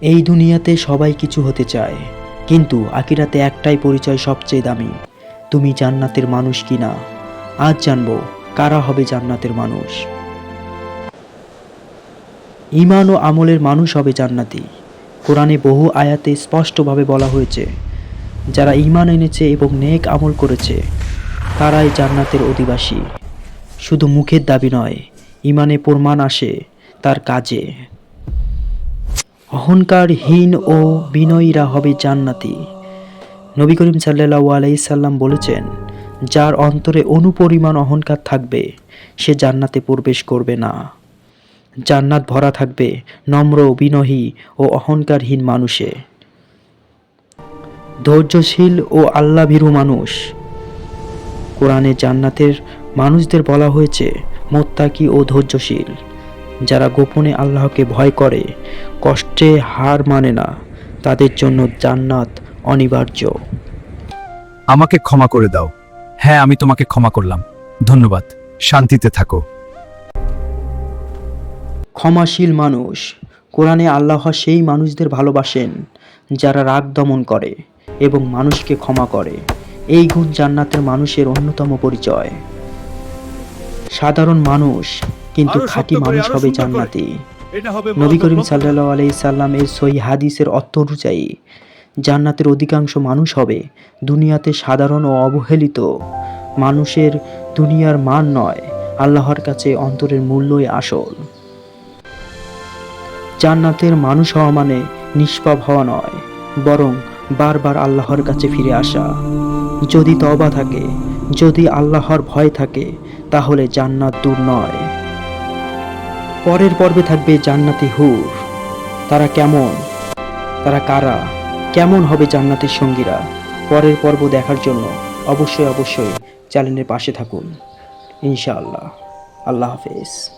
এই দুনিয়াতে সবাই কিছু হতে চায়, কিন্তু আকিরাতে একটাই পরিচয় সবচেয়ে দামি, তুমি জান্নাতের মানুষ কিনা আজ জানব কারা হবে জান্নাতের মানুষ। ইমান ও আমলের মানুষ হবে জান্নাতি। কোরআনে বহু আয়াতে স্পষ্টভাবে বলা হয়েছে, যারা ইমান এনেছে এবং নেক আমল করেছে, তারাই জান্নাতের অধিবাসী। শুধু মুখের দাবি নয় ইমানে প্রমাণ আসে তার কাজে। অহংকারহীন ও বিনয়ীরা হবে জান্নাতি। নবী করিম সাল্লাহ আলাইসাল্লাম বলেছেন, যার অন্তরে অনুপরিমাণ অহংকার থাকবে, সে জান্নাতে প্রবেশ করবে না। জান্নাত ভরা থাকবে নম্র, বিনয়ী ও অহংকারহীন মানুষে। ধৈর্যশীল ও আল্লাভীরু মানুষ। কোরআনে জান্নাতের মানুষদের বলা হয়েছে, মোত্তাকি ও ধৈর্যশীল। যারা গোপনে আল্লাহকে ভয় করে কষ্টে হার মানে না তাদের জন্য জান্নাত অনিবার্য। আমাকে ক্ষমা করে দাও। হ্যাঁ আমি তোমাকে ক্ষমা করলাম। ধন্যবাদ। শান্তিতে থাকো। ক্ষমাশীল মানুষ কোরআনে আল্লাহ সেই মানুষদের ভালোবাসেন যারা রাগ দমন করে এবং মানুষকে ক্ষমা করে। এই গুণ জান্নাতের মানুষের অন্যতম পরিচয়। সাধারণ মানুষ কিন্তু খাঁটি মানুষ হবে। জান্নাতি। নবী করিম। সাল্লাহ আলাই সাল্লামের সহি হাদিসের অর্থ অনুযায়ী জান্নাতের অধিকাংশ মানুষ হবে দুনিয়াতে সাধারণ ও অবহেলিত। মানুষের দুনিয়ার মান নয় আল্লাহর কাছে অন্তরের মূল্যই আসল। জান্নাতের মানুষ হওয়া মানে নিষ্পাপ হওয়া নয় বরং বারবার আল্লাহর কাছে ফিরে আসা। যদি তবা থাকে যদি আল্লাহর ভয় থাকে তাহলে জান্নাত দূর নয়। পরের পর্বে থাকবে জান্নাতি হুর। তারা কেমন? তারা কারা? কেমন হবে জান্নাতের সঙ্গীরা? পরের পর্ব দেখার জন্য অবশ্যই অবশ্যই চ্যানেলের পাশে থাকুন। ইনশাআল্লাহ। আল্লাহ হাফেজ।